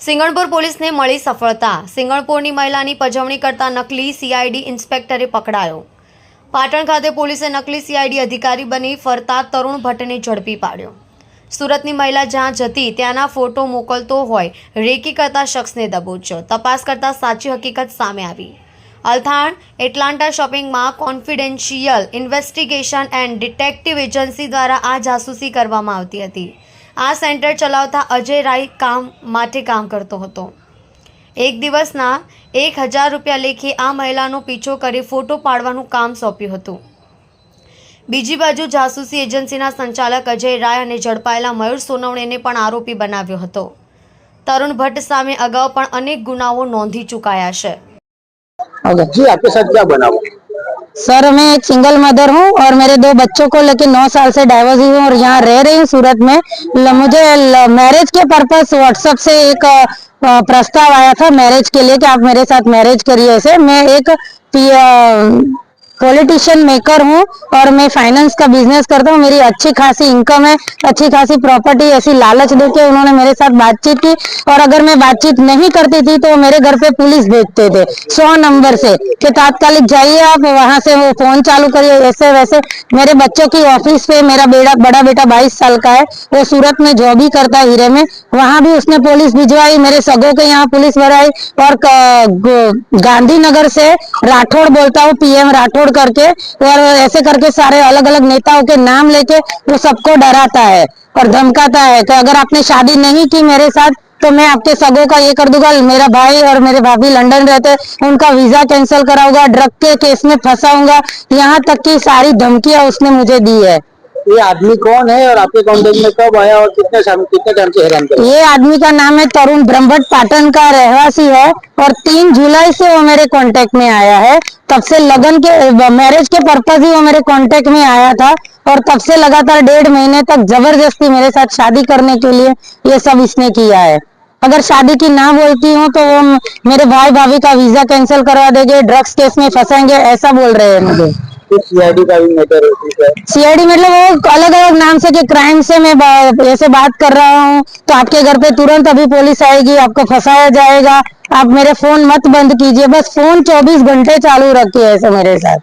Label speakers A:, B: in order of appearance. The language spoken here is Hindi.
A: સિંગણપુર પોલીસને મળી સફળતા. સિંગણપુરની મહિલાની પજવણી કરતા નકલી સીઆઈડી ઇન્સ્પેક્ટરે પકડાયો. પાટણ ખાતે પોલીસે નકલી સીઆઈડી અધિકારી બની ફરતા તરુણ ભટ્ટને ઝડપી પાડ્યો. સુરતની મહિલા જ્યાં જતી ત્યાંના ફોટો મોકલતો હોય, રેકી કરતા શખ્સને દબોચ્યો. તપાસ કરતા સાચી હકીકત સામે આવી. અલથાણ એટલાન્ટા શોપિંગમાં confidential investigation and detective agency દ્વારા આ જાસૂસી કરવામાં આવતી હતી. આ સેન્ટર ચલાવતા અજય રાય કામ માટે કામ કરતો હતો. એક દિવસના એક હજાર રૂપિયા લેખે આ મહિલાનો પીછો કરી ફોટો પાડવાનું કામ સોંપ્યું હતું. બીજી બાજુ જાસૂસી એજન્સીના સંચાલક અજય રાય અને ઝડપાયેલા મયુર સોનવણેને પણ આરોપી બનાવ્યો હતો. તરુણ ભટ્ટ સામે અગાઉ પણ અનેક ગુનાઓ નોંધી ચુકાયા છે.
B: જી આપકે સાથ ક્યા બનાવો?
C: सर, मैं एक सिंगल मदर हूँ और मेरे दो बच्चों को लेकिन नौ साल से डाइवर्स हुई हूँ और यहाँ रह रही हूँ सूरत में। ल- मुझे मैरिज के पर्पस व्हाट्सएप से एक प्रस्ताव आया था मैरिज के लिए कि आप मेरे साथ मैरिज करिए ऐसे। मैं एक पॉलिटिशियन मेकर हूँ और मैं फाइनेंस का बिज़नेस करता हूँ। मेरी अच्छी खासी इनकम है, अच्छी खासी प्रॉपर्टी ऐसी लालच देके उन्होंने मेरे साथ बातचीत की। और अगर मैं बातचीत नहीं करती थी तो मेरे घर पे पुलिस भेजते थे, सौ नंबर से कि तात्कालिक जाइए आप, वहाँ से वो फ़ोन चालू करिए, ऐसे वैसे। मेरे बच्चों की ऑफ़िस पे मेरा बेड़ा, बड़ा बेटा बाईस साल का है, वो सूरत में जॉब ही करता है हीरे में। वहाँ भी उसने पुलिस भिजवाई, मेरे सगों के यहाँ पुलिस भराई। और गांधीनगर से राठौड़ बोलता हूँ पीएम राठौड़ करके और ऐसे करके सारे अलग अलग नेताओं के नाम लेके वो सबको डराता है और धमकाता है कि अगर आपने शादी नहीं की मेरे साथ तो मैं आपके सगों का ये कर दूँगा, मेरा भाई और मेरे भाभी लंदन रहते, उनका वीज़ा कैंसिल कराऊँगा, ड्रग के केस में फंसाऊँगा। यहाँ तक की सारी धमकियाँ उसने मुझे दी है।
B: ये आदमी कौन है और आपके कॉन्टेक्ट में कब आया और कितने टाइम कितने टाइम से हैरान
C: ये आदमी का नाम है तरुण ब्रह्मभट्ट पाटन का रहवासी है और तीन जुलाई से वो मेरे कांटेक्ट में आया है। तब से लगन के मैरिज के पर्पज ही वो मेरे कांटेक्ट में आया था और तब से लगातार डेढ़ महीने तक ज़बरदस्ती मेरे साथ शादी करने के लिए ये सब इसने किया है। अगर शादी की ना बोलती हूँ तो वो मेरे भाई भाभी का वीज़ा कैंसिल करवा देंगे ड्रग्स केस में फंसेंगे, ऐसा बोल रहे हैं मुझे।
B: कुछ सीआईडी का भी मैटर है, ठीक है?
C: सीआईडी मतलब वो अलग अलग नाम से कि क्राइम से मैं ऐसे बात कर रहा हूँ तो आपके घर पे तुरंत अभी पुलिस आएगी, आपको फंसाया जाएगा। आप मेरे फ़ोन मत बंद कीजिए, बस फ़ोन 24 घंटे चालू रखिए ऐसे मेरे साथ।